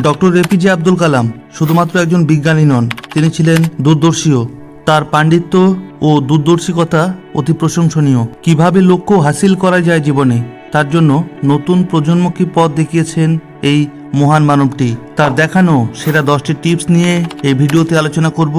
Doctor APJ Abdul Kalam শুধুমাত্র একজন বিজ্ঞানী নন, তিনি ছিলেন দূরদর্শীও। তার পাণ্ডিত্য ও দূরদর্শিকতা অতি প্রশংসনীয়। কীভাবে লক্ষ্য হাসিল করা যায় জীবনে, তার জন্য নতুন প্রজন্মকে পথ দেখিয়েছেন এই মহান মানবটি? তার দেখানো সেরা দশটি টিপস নিয়ে এই ভিডিওতে আলোচনা করব,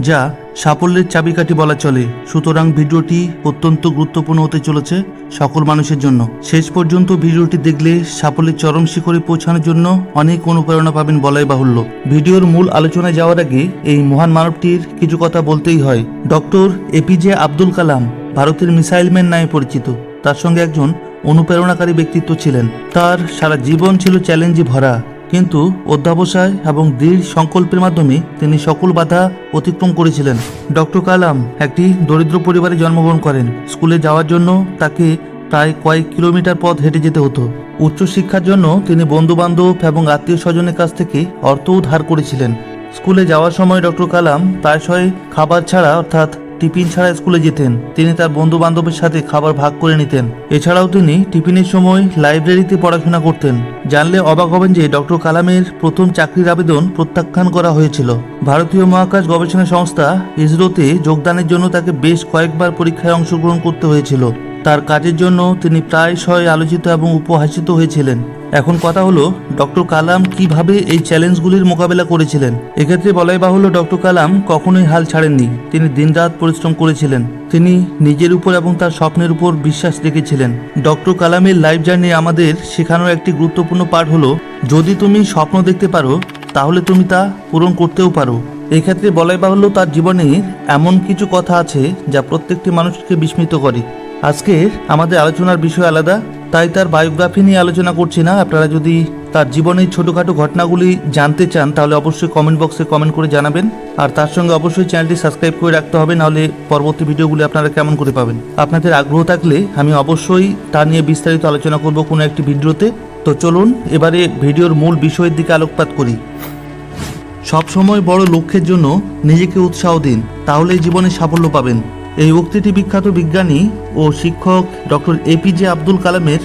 যা সাফল্যের চাবিকাঠি বলা চলে। সুতরাং ভিডিওটি অত্যন্ত গুরুত্বপূর্ণ হতে চলেছে সকল মানুষের জন্য। শেষ পর্যন্ত ভিডিওটি দেখলে সাফল্যের চরম শিখরে পৌঁছানোর জন্য অনেক অনুপ্রেরণা পাবেন বলাই বাহুল্য। ভিডিওর মূল আলোচনায় যাওয়ার আগে এই মহান মানবটির কিছু কথা বলতেই হয়। ডক্টর এপিজে আব্দুল কালাম ভারতের মিসাইল ম্যান নামে পরিচিত। তার সঙ্গে একজন অনুপ্রেরণাকারী ব্যক্তিত্ব ছিলেন। তার সারা জীবন ছিল চ্যালেঞ্জে ভরা। কিন্তু অধ্যাবসায় এবং দৃঢ় সংকল্পের মাধ্যমে তিনি সকল বাধা অতিক্রম করেছিলেন। ডক্টর কালাম একটি দরিদ্র পরিবারে জন্মগ্রহণ করেন। স্কুলে যাওয়ার জন্য তাকে প্রায় কয়েক কিলোমিটার পথ হেঁটে যেতে হতো। উচ্চশিক্ষার জন্য তিনি বন্ধু বান্ধব এবং আত্মীয় স্বজনের কাছ থেকে অর্থও ধার করেছিলেন। স্কুলে যাওয়ার সময় ডক্টর কালাম প্রায়শই খাবার ছাড়া অর্থাৎ টিফিন ছাড়া স্কুলে যেতেন। তিনি তার বন্ধু বান্ধবের সাথে খাবার ভাগ করে নিতেন। এছাড়াও তিনি টিফিনের সময় লাইব্রেরিতে পড়াশোনা করতেন। জানলে অবাক হবেন যে ডক্টর কালামের প্রথম চাকরির আবেদন প্রত্যাখ্যান করা হয়েছিল। ভারতীয় মহাকাশ গবেষণা সংস্থা ইসরোতে যোগদানের জন্য তাকে বেশ কয়েকবার পরীক্ষায় অংশগ্রহণ করতে হয়েছিল। তার কাজের জন্য তিনি প্রায়শই আলোচিত এবং উপহাসিত হয়েছিলেন। এখন কথা হলো, ডক্টর কালাম কীভাবে এই চ্যালেঞ্জগুলির মোকাবেলা করেছিলেন? এক্ষেত্রে বলাই বাহুল্য, ডক্টর কালাম কখনোই হাল ছাড়েননি। তিনি দিনরাত পরিশ্রম করেছিলেন। তিনি নিজের উপর এবং তার স্বপ্নের উপর বিশ্বাস রেখেছিলেন। ডক্টর কালামের লাইফ জার্নি আমাদের শেখানোর একটি গুরুত্বপূর্ণ পাঠ হলো, যদি তুমি স্বপ্ন দেখতে পারো, তাহলে তুমি তা পূরণ করতেও পারো। এক্ষেত্রে বলাই বাহুল্য, তার জীবনে এমন কিছু কথা আছে যা প্রত্যেকটি মানুষকে বিস্মিত করে। আজকে আমাদের আলোচনার বিষয় আলাদা তাই তার বায়োগ্রাফি নিয়ে আলোচনা করছি না। আপনারা যদি তার জীবনের ছোটোখাটো ঘটনাগুলি জানতে চান, তাহলে অবশ্যই কমেন্ট বক্সে কমেন্ট করে জানাবেন। আর তার সঙ্গে অবশ্যই চ্যানেলটি সাবস্ক্রাইব করে রাখতে হবে, নাহলে পরবর্তী ভিডিওগুলি আপনারা কেমন করে পাবেন। আপনাদের আগ্রহ থাকলে আমি অবশ্যই তা নিয়ে বিস্তারিত আলোচনা করব কোনো একটি ভিডিওতে। তো চলুন, এবারে ভিডিওর মূল বিষয়ের দিকে আলোকপাত করি। সবসময় বড় লক্ষ্যের জন্য নিজেকে উৎসাহ দিন, তাহলেই জীবনে সাফল্য পাবেন। এই উক্তিটি বিখ্যাত বিজ্ঞানী ও শিক্ষক ডক্টর এপিজে আব্দুল কালামের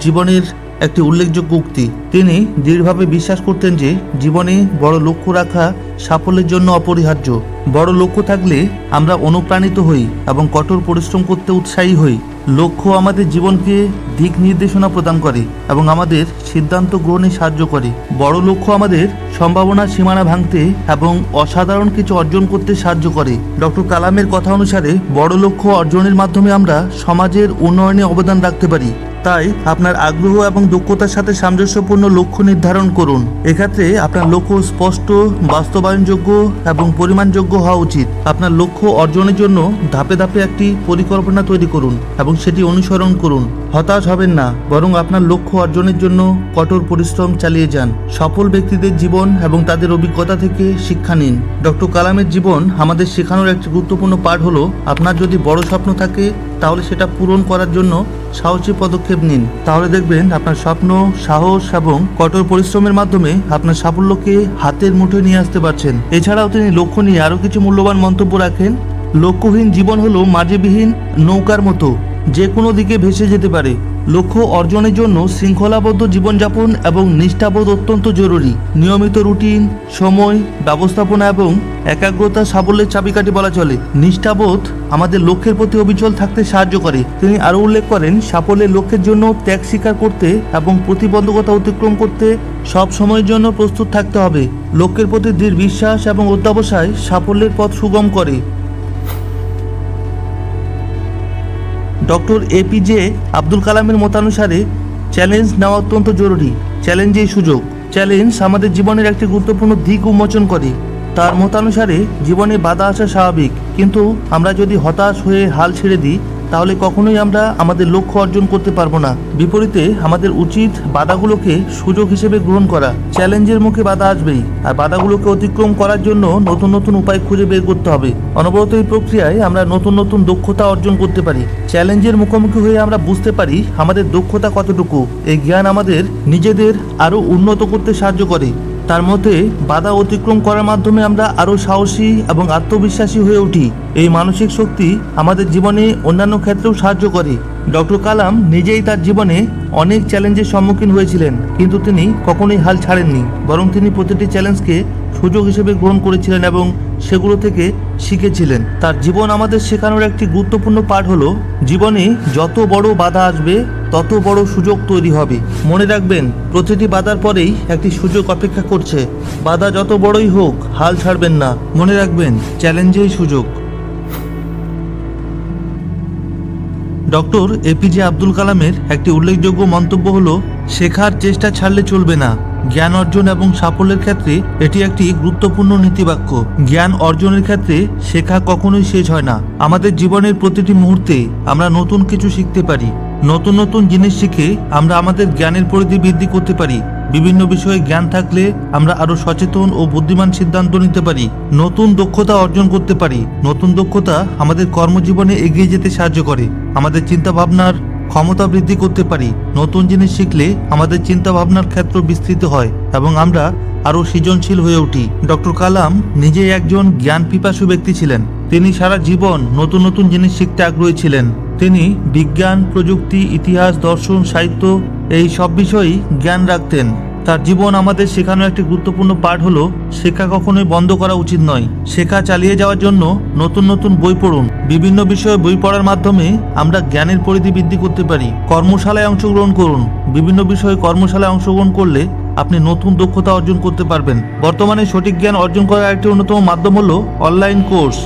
জীবনের একটি উল্লেখযোগ্য উক্তি। তিনি দৃঢ়ভাবে বিশ্বাস করতেন যে জীবনে বড় লক্ষ্য রাখা সাফল্যের জন্য অপরিহার্য। বড় লক্ষ্য থাকলে আমরা অনুপ্রাণিত হই এবং কঠোর পরিশ্রম করতে উৎসাহী হই। লক্ষ্য আমাদের জীবনকে দিক নির্দেশনা প্রদান করে এবং আমাদের সিদ্ধান্ত গ্রহণে সাহায্য করে। বড় লক্ষ্য আমাদের সম্ভাবনা সীমানা ভাঙতে এবং অসাধারণ কিছু অর্জন করতে সাহায্য করে। ডক্টর কালামের কথা অনুসারে বড় লক্ষ্য অর্জনের মাধ্যমে আমরা সমাজের উন্নয়নে অবদান রাখতে পারি। তাই আপনার আগ্রহ এবং দক্ষতার সাথে সামঞ্জস্যপূর্ণ লক্ষ্য নির্ধারণ করুন। এক্ষেত্রে আপনার লক্ষ্য স্পষ্ট, বাস্তবায়নযোগ্য এবং পরিমাণযোগ্য হওয়া উচিত। আপনার লক্ষ্য অর্জনের জন্য ধাপে ধাপে একটি পরিকল্পনা তৈরি করুন এবং সেটি অনুসরণ করুন। হতাশ হবেন না, বরং আপনার লক্ষ্য অর্জনের জন্য কঠোর পরিশ্রম চালিয়ে যান। সফল ব্যক্তিদের জীবন এবং তাদের অভিজ্ঞতা থেকে শিক্ষা নিন। ডক্টর কালামের জীবন আমাদের শেখানোর একটি গুরুত্বপূর্ণ পাঠ হলো, আপনার যদি বড় স্বপ্ন থাকে তাহলে সেটা পূরণ করার জন্য সাহসী পদক্ষেপ নিন। তাহলে দেখবেন আপনার স্বপ্ন, সাহস এবং কঠোর পরিশ্রমের মাধ্যমে আপনার সাফল্যকে হাতের মুঠোয় নিয়ে আসতে পারছেন। এছাড়াও তিনি লক্ষ্য নিয়ে আরও কিছু মূল্যবান মন্তব্য রাখেন। লক্ষ্যহীন জীবন হলো মাঝেবিহীন নৌকার মতো, যে কোনো দিকে ভেসে যেতে পারে। লক্ষ্য অর্জনের জন্য শৃঙ্খলাবদ্ধ জীবনযাপন এবং নিষ্ঠাবোধ অত্যন্ত জরুরি। নিয়মিত রুটিন, সময়, ব্যবস্থাপনা এবং একাগ্রতা সাফল্যের চাবিকাঠি বলা চলে। নিষ্ঠাবোধ আমাদের লক্ষ্যের প্রতি অবিচল থাকতে সাহায্য করে। তিনি আরও উল্লেখ করেন, সাফল্যের লক্ষ্যের জন্য ত্যাগ স্বীকার করতে এবং প্রতিবন্ধকতা অতিক্রম করতে সব সময়ের জন্য প্রস্তুত থাকতে হবে। লক্ষ্যের প্রতি দৃঢ় বিশ্বাস এবং অধ্যাবসায় সাফল্যের পথ সুগম করে। ডক্টর এপিজে আব্দুল কালামের মতানুসারে চ্যালেঞ্জ নেওয়া অত্যন্ত জরুরি। চ্যালেঞ্জেই সুযোগ। চ্যালেঞ্জ আমাদের জীবনের একটি গুরুত্বপূর্ণ দিক উন্মোচন করে। তার মতানুসারে জীবনে বাধা আসা স্বাভাবিক। কিন্তু আমরা যদি হতাশ হয়ে হাল ছেড়ে দিই তাহলে কখনোই আমরা আমাদের লক্ষ্য অর্জন করতে পারব না। বিপরীতে আমাদের উচিত বাধাগুলোকে সুযোগ হিসেবে গ্রহণ করা। চ্যালেঞ্জের মুখে বাধা আসবেই। আর বাধাগুলোকে অতিক্রম করার জন্য নতুন নতুন উপায় খুঁজে বের করতে হবে। অনবরত এই প্রক্রিয়ায় আমরা নতুন নতুন দক্ষতা অর্জন করতে পারি। চ্যালেঞ্জের মুখোমুখি হয়ে আমরা বুঝতে পারি আমাদের দক্ষতা কতটুকু। এই জ্ঞান আমাদের নিজেদের আরও উন্নত করতে সাহায্য করে। তার মধ্যে বাধা অতিক্রম করার মাধ্যমে আমরা আরও সাহসী এবং আত্মবিশ্বাসী হয়ে উঠি। এই মানসিক শক্তি আমাদের জীবনে অন্যান্য ক্ষেত্রেও সাহায্য করে। ডক্টর কালাম নিজেই তার জীবনে অনেক চ্যালেঞ্জের সম্মুখীন হয়েছিলেন, কিন্তু তিনি কখনোই হাল ছাড়েননি, বরং তিনি প্রতিটি চ্যালেঞ্জকে সুযোগ হিসেবে গ্রহণ করেছিলেন এবং সেগুলো থেকে শিখেছিলেন। তার জীবন আমাদের শেখানোর একটি গুরুত্বপূর্ণ পাঠ হলো, জীবনে যত বড় বাধা আসবে, তত বড় সুযোগ তৈরি হবে। মনে রাখবেন, প্রতিটি বাধার পরেই একটি সুযোগ অপেক্ষা করছে। বাধা যত বড়ই হোক, হাল ছাড়বেন না। মনে রাখবেন চ্যালেঞ্জেই সুযোগ। ডক্টর এপিজে আব্দুল কালামের একটি উল্লেখযোগ্য মন্তব্য হলো, শেখার চেষ্টা ছাড়লে চলবে না। জ্ঞান অর্জন এবং সাফল্যের ক্ষেত্রে এটি একটি গুরুত্বপূর্ণ নীতিবাক্য। জ্ঞান অর্জনের ক্ষেত্রে শেখা কখনোই শেষ হয় না। আমাদের জীবনের প্রতিটি মুহূর্তে আমরা নতুন কিছু শিখতে পারি। নতুন নতুন জিনিস শিখে আমরা আমাদের জ্ঞানের পরিধি বৃদ্ধি করতে পারি। বিভিন্ন বিষয়ে জ্ঞান থাকলে আমরা আরও সচেতন ও বুদ্ধিমান সিদ্ধান্ত নিতে পারি। নতুন দক্ষতা অর্জন করতে পারি। নতুন দক্ষতা আমাদের কর্মজীবনে এগিয়ে যেতে সাহায্য করে। আমাদের চিন্তা ভাবনার ক্ষমতা বৃদ্ধি করতে পারি। নতুন জিনিস শিখলে আমাদের চিন্তা ভাবনার ক্ষেত্র বিস্তৃত হয় এবং আমরা আরও সৃজনশীল হয়ে উঠি। ডক্টর কালাম নিজে একজন জ্ঞান পিপাসু ব্যক্তি ছিলেন। তিনি সারা জীবন নতুন নতুন জিনিস শিখতে আগ্রহী ছিলেন। তিনি বিজ্ঞান, প্রযুক্তি, ইতিহাস, দর্শন, সাহিত্য এই সব বিষয়েই জ্ঞান রাখতেন। তার জীবন আমাদের শেখানোর একটি গুরুত্বপূর্ণ পাঠ হলো, শেখা কখনোই বন্ধ করা উচিত নয়। শেখা চালিয়ে যাওয়ার জন্য নতুন নতুন বই পড়ুন। বিভিন্ন বিষয়ে বই পড়ার মাধ্যমে আমরা জ্ঞানের পরিধি বৃদ্ধি করতে পারি। কর্মশালায় অংশগ্রহণ করুন। বিভিন্ন বিষয়ে কর্মশালায় অংশগ্রহণ করলে আপনি নতুন দক্ষতা অর্জন করতে পারবেন। বর্তমানে সঠিক জ্ঞান অর্জন করার একটি অন্যতম মাধ্যম হলো অনলাইন কোর্স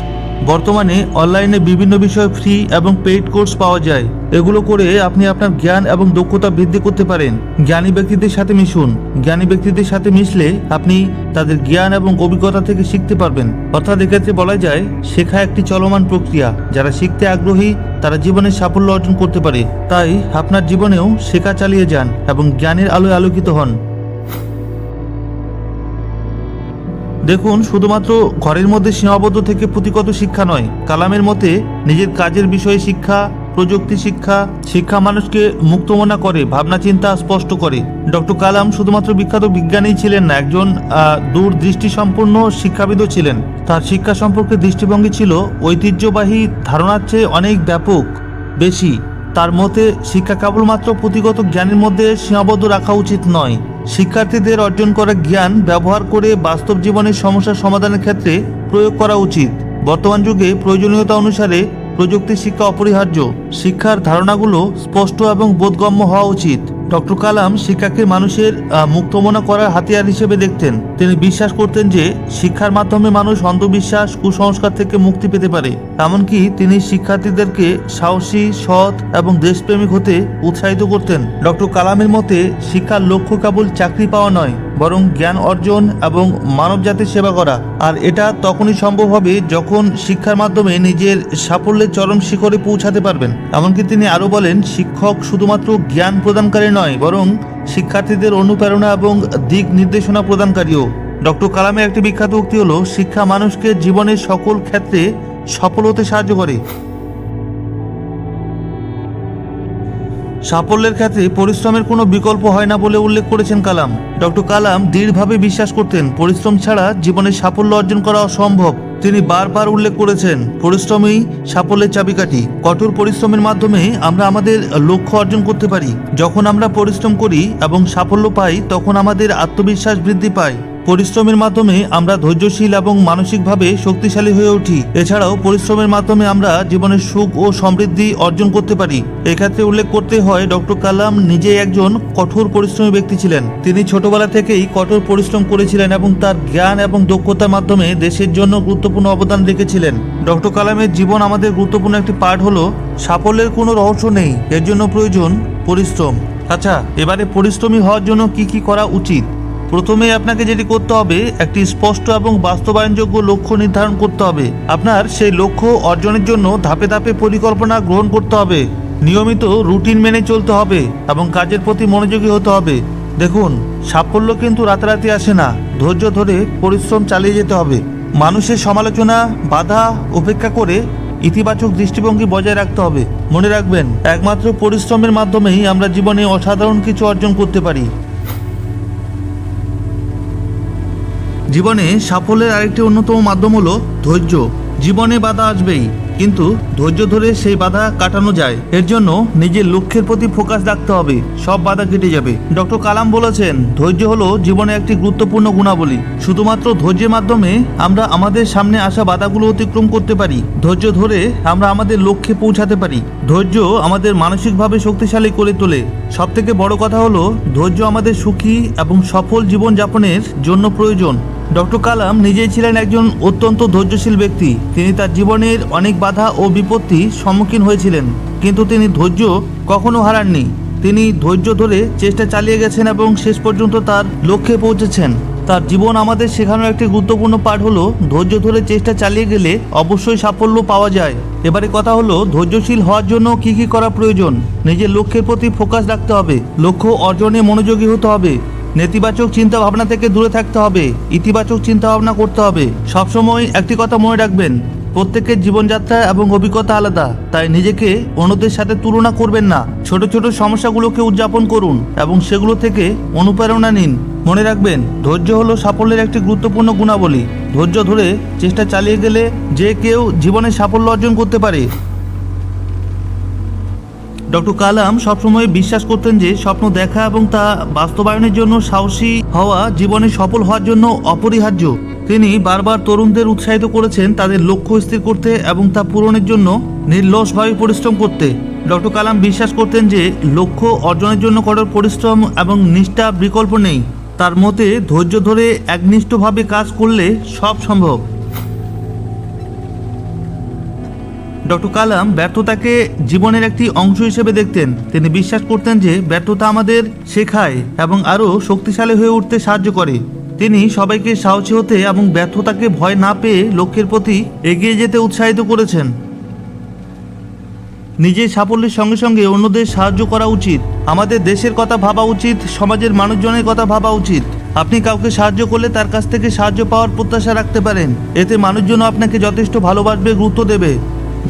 বর্তমানে অনলাইনে বিভিন্ন বিষয়ে ফ্রি এবং পেইড কোর্স পাওয়া যায়। এগুলো করে আপনি আপনার জ্ঞান এবং দক্ষতা বৃদ্ধি করতে পারেন। জ্ঞানী ব্যক্তিদের সাথে মিশুন। জ্ঞানী ব্যক্তিদের সাথে মিশলে আপনি তাদের জ্ঞান এবং অভিজ্ঞতা থেকে শিখতে পারবেন। অর্থাৎ এক্ষেত্রে বলা যায়, শেখা একটি চলমান প্রক্রিয়া। যারা শিখতে আগ্রহী, তারা জীবনে সাফল্য অর্জন করতে পারে। তাই আপনার জীবনেও শেখা চালিয়ে যান এবং জ্ঞানের আলোয় আলোকিত হন। দেখুন শুধুমাত্র ঘরের মধ্যে সীমাবদ্ধ থেকে পুঁথিগত শিক্ষা নয় কালামের মতে নিজের কাজের বিষয়ে শিক্ষা প্রযুক্তি শিক্ষা শিক্ষা মানুষকে মুক্তমনা করে ভাবনা চিন্তা স্পষ্ট করে। ডক্টর কালাম শুধুমাত্র বিখ্যাত বিজ্ঞানী ছিলেন না একজন আহ, দূরদৃষ্টি সম্পন্ন শিক্ষাবিদও ছিলেন। তার শিক্ষা সম্পর্কে দৃষ্টিভঙ্গি ছিল ঐতিহ্যবাহী ধারণার চেয়ে অনেক ব্যাপক বেশি। তার মতে শিক্ষা কেবলমাত্র পুঁথিগত জ্ঞানের মধ্যে সীমাবদ্ধ রাখা উচিত নয়। শিক্ষার্থীদের অর্জন করা জ্ঞান ব্যবহার করে বাস্তব জীবনের সমস্যা সমাধানের ক্ষেত্রে প্রয়োগ করা উচিত। বর্তমান যুগে প্রয়োজনীয়তা অনুসারে প্রযুক্তি শিক্ষা অপরিহার্য। শিক্ষার ধারণাগুলো স্পষ্ট এবং বোধগম্য হওয়া উচিত। ডক্টর কালাম শিক্ষাকে মানুষের মুক্তমনা করার হাতিয়ার হিসেবে দেখতেন। তিনি বিশ্বাস করতেন যে, শিক্ষার মাধ্যমে মানুষ অন্ধবিশ্বাস, কুসংস্কার থেকে মুক্তি পেতে পারে। এমনকি তিনি শিক্ষার্থীদেরকে সাহসী, সৎ এবং দেশপ্রেমিক হতে উৎসাহিত করতেন। ডক্টর কালামের মতে, শিক্ষার লক্ষ্য কেবল চাকরি পাওয়া নয় বরং জ্ঞান অর্জন এবং মানব জাতির সেবা করা। আর এটা তখনই সম্ভব হবে যখন শিক্ষার মাধ্যমে নিজের সাফল্যের চরম শিখরে পৌঁছাতে পারবেন। এমনকি তিনি আরও বলেন, শিক্ষক শুধুমাত্র জ্ঞান প্রদানকারী নয়, বরং শিক্ষার্থীদের অনুপ্রেরণা এবং দিক নির্দেশনা প্রদানকারীও। ডক্টর কালামের একটি বিখ্যাত উক্তি হলো, শিক্ষা মানুষকে জীবনের সকল ক্ষেত্রে সফল হতে সাহায্য করে। সাফল্যের ক্ষেত্রে পরিশ্রমের কোনো বিকল্প হয় না বলে উল্লেখ করেছেন কালাম। ডক্টর কালাম দৃঢ়ভাবে বিশ্বাস করতেন, পরিশ্রম ছাড়া জীবনে সাফল্য অর্জন করা অসম্ভব। তিনি বারবার উল্লেখ করেছেন, পরিশ্রমই সাফল্যের চাবিকাঠি। কঠোর পরিশ্রমের মাধ্যমে আমরা আমাদের লক্ষ্য অর্জন করতে পারি। যখন আমরা পরিশ্রম করি এবং সাফল্য পাই, তখন আমাদের আত্মবিশ্বাস বৃদ্ধি পায়। পরিশ্রমের মাধ্যমে আমরা ধৈর্যশীল এবং মানসিকভাবে শক্তিশালী হয়ে উঠি। এছাড়াও পরিশ্রমের মাধ্যমে আমরা জীবনের সুখ ও সমৃদ্ধি অর্জন করতে পারি। এক্ষেত্রে উল্লেখ করতে হয়, ডক্টর কালাম নিজে একজন কঠোর পরিশ্রমী ব্যক্তি ছিলেন। তিনি ছোটবেলা থেকেই কঠোর পরিশ্রম করেছিলেন এবং তার জ্ঞান এবং দক্ষতার মাধ্যমে দেশের জন্য গুরুত্বপূর্ণ অবদান রেখেছিলেন। ডক্টর কালামের জীবন আমাদের গুরুত্বপূর্ণ একটি পাঠ হলো, সাফল্যের কোনো রহস্য নেই, এর জন্য প্রয়োজন পরিশ্রম। আচ্ছা এবারে পরিশ্রমী হওয়ার জন্য কি কি করা উচিত? প্রথমে আপনাকে যেটি করতে হবে, একটি স্পষ্ট এবং বাস্তবায়নযোগ্য লক্ষ্য নির্ধারণ করতে হবে। আপনার সেই লক্ষ্য অর্জনের জন্য ধাপে ধাপে পরিকল্পনা গ্রহণ করতে হবে। নিয়মিত রুটিন মেনে চলতে হবে এবং কাজের প্রতি মনোযোগী হতে হবে। দেখুন, সাফল্য কিন্তু রাতারাতি আসে না, ধৈর্য ধরে পরিশ্রম চালিয়ে যেতে হবে। মানুষের সমালোচনা, বাধা উপেক্ষা করে ইতিবাচক দৃষ্টিভঙ্গি বজায় রাখতে হবে। মনে রাখবেন, একমাত্র পরিশ্রমের মাধ্যমেই আমরা জীবনে অসাধারণ কিছু অর্জন করতে পারি। জীবনে সাফল্যের আরেকটি অন্যতম মাধ্যম হলো ধৈর্য। জীবনে বাধা আসবেই, কিন্তু ধৈর্য ধরে সেই বাধা কাটানো যায়। এর জন্য নিজের লক্ষ্যের প্রতি ফোকাস রাখতে হবে, সব বাধা কেটে যাবে। ডক্টর কালাম বলেছেন, ধৈর্য হলো জীবনে একটি গুরুত্বপূর্ণ গুণাবলী। শুধুমাত্র ধৈর্যের মাধ্যমে আমরা আমাদের সামনে আসা বাধাগুলো অতিক্রম করতে পারি। ধৈর্য ধরে আমরা আমাদের লক্ষ্যে পৌঁছাতে পারি। ধৈর্য আমাদের মানসিকভাবে শক্তিশালী করে তোলে। সব থেকে বড় কথা হলো, ধৈর্য আমাদের সুখী এবং সফল জীবন যাপনের জন্য প্রয়োজন। ডক্টর কালাম নিজেই ছিলেন একজন অত্যন্ত ধৈর্যশীল ব্যক্তি। তিনি তার জীবনের অনেক বাধা ও বিপত্তি সম্মুখীন হয়েছিলেন, কিন্তু তিনি ধৈর্য কখনো হারাননি। তিনি ধৈর্য ধরে চেষ্টা চালিয়ে গেছেন এবং শেষ পর্যন্ত তার লক্ষ্যে পৌঁছেছেন। তার জীবন আমাদের শেখানোর একটি গুরুত্বপূর্ণ পাঠ হলো, ধৈর্য ধরে চেষ্টা চালিয়ে গেলে অবশ্যই সাফল্য পাওয়া যায়। এবারে কথা হলো, ধৈর্যশীল হওয়ার জন্য কি কি করা প্রয়োজন? নিজের লক্ষ্যের প্রতি ফোকাস রাখতে হবে। লক্ষ্য অর্জনে মনোযোগী হতে হবে। নেতিবাচক চিন্তা ভাবনা থেকে দূরে থাকতে হবে, ইতিবাচক চিন্তা ভাবনা করতে হবে। সবসময় একটি কথা মনে রাখবেন, প্রত্যেকের জীবনযাত্রা এবং অভিজ্ঞতা আলাদা, তাই নিজেকে অন্যদের সাথে তুলনা করবেন না। ছোট ছোট সমস্যাগুলোকে উদযাপন করুন এবং সেগুলো থেকে অনুপ্রেরণা নিন। মনে রাখবেন, ধৈর্য হলো সাফল্যের একটি গুরুত্বপূর্ণ গুণাবলী। ধৈর্য ধরে চেষ্টা চালিয়ে গেলে যে কেউ জীবনে সাফল্য অর্জন করতে পারে। ডক্টর কালাম সবসময় বিশ্বাস করতেন যে স্বপ্ন দেখা এবং তা বাস্তবায়নের জন্য সাহসী হওয়া জীবনে সফল হওয়ার জন্য অপরিহার্য। তিনি বারবার তরুণদের উৎসাহিত করেছেন তাদের লক্ষ্য স্থির করতে এবং তা পূরণের জন্য নির্লসভাবে পরিশ্রম করতে। ডক্টর কালাম বিশ্বাস করতেন যে লক্ষ্য অর্জনের জন্য কঠোর পরিশ্রম এবং নিষ্ঠা বিকল্প নেই। তার মতে ধৈর্য ধরে একনিষ্ঠভাবে কাজ করলে সব সম্ভব। ডক্টর কালাম ব্যর্থতাকে জীবনের একটি অংশ হিসেবে দেখতেন। তিনি বিশ্বাস করতেন যে ব্যর্থতা আমাদের শেখায় এবং আরও শক্তিশালী হয়ে উঠতে সাহায্য করে। তিনি সবাইকে সাহসী হতে এবং ব্যর্থতাকে ভয় না পেয়ে লক্ষ্যের প্রতি এগিয়ে যেতে উৎসাহিত করেছেন। নিজের সাফল্যের সঙ্গে সঙ্গে অন্যদের সাহায্য করা উচিত। আমাদের দেশের কথা ভাবা উচিত, সমাজের মানুষজনের কথা ভাবা উচিত। আপনি কাউকে সাহায্য করলে তার কাছ থেকে সাহায্য পাওয়ার প্রত্যাশা রাখতে পারেন। এতে মানুষজন আপনাকে যথেষ্ট ভালোবাসবে, গুরুত্ব দেবে।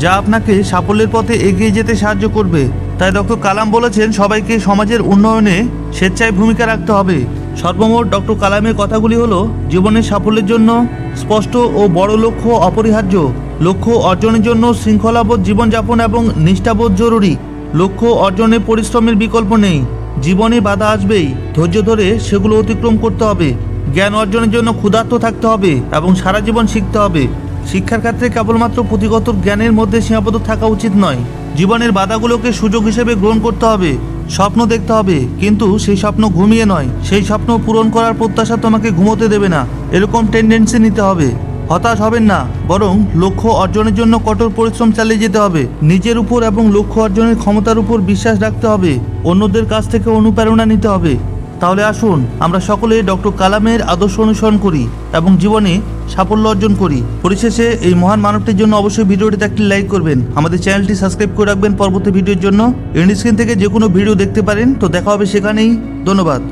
যা আপনাকে সাফল্যের পথে এগিয়ে যেতে সাহায্য করবে। তাই ডক্টর কালাম বলেছেন, সবাইকে সমাজের উন্নয়নে স্বেচ্ছায় ভূমিকা রাখতে হবে। সর্বমোট ডক্টর কালামের কথাগুলি হলো, জীবনের সাফল্যের জন্য স্পষ্ট ও বড় লক্ষ্য অপরিহার্য। লক্ষ্য অর্জনের জন্য শৃঙ্খলাবোধ জীবনযাপন এবং নিষ্ঠাবোধ জরুরি। লক্ষ্য অর্জনে পরিশ্রমের বিকল্প নেই। জীবনে বাধা আসবেই। ধৈর্য ধরে সেগুলো অতিক্রম করতে হবে। জ্ঞান অর্জনের জন্য ক্ষুধার্ত থাকতে হবে এবং সারা জীবন শিখতে হবে। শিক্ষার ক্ষেত্রে কেবলমাত্র পুঁথিগত জ্ঞানের মধ্যে সীমাবদ্ধ থাকা উচিত নয়। জীবনের বাধাগুলোকে সুযোগ হিসেবে গ্রহণ করতে হবে, স্বপ্ন দেখতে হবে। কিন্তু সেই স্বপ্ন ঘুমিয়ে নয়, সেই স্বপ্ন পূরণ করার প্রত্যাশা তোমাকে ঘুমোতে দেবে না। এরকম টেন্ডেন্সি নিতে হবে। হতাশ হবেন না, বরং লক্ষ্য অর্জনের জন্য কঠোর পরিশ্রম চালিয়ে যেতে হবে। নিজের উপর এবং লক্ষ্য অর্জনের ক্ষমতার উপর বিশ্বাস রাখতে হবে। অন্যদের কাছ থেকে অনুপ্রেরণা নিতে হবে। তাহলে আসুন, আমরা সকলে ডক্টর কালামের আদর্শ অনুসরণ করি এবং জীবনে সাফল্য অর্জন করি। পরিশেষে এই মহান মানবটির জন্য অবশ্যই ভিডিওটিতে একটি লাইক করবেন। আমাদের চ্যানেলটি সাবস্ক্রাইব করে রাখবেন পরবর্তী ভিডিওর জন্য। এন্ড স্ক্রিন থেকে যে কোনো ভিডিও দেখতে পারেন। তো দেখা হবে সেখানেই। ধন্যবাদ।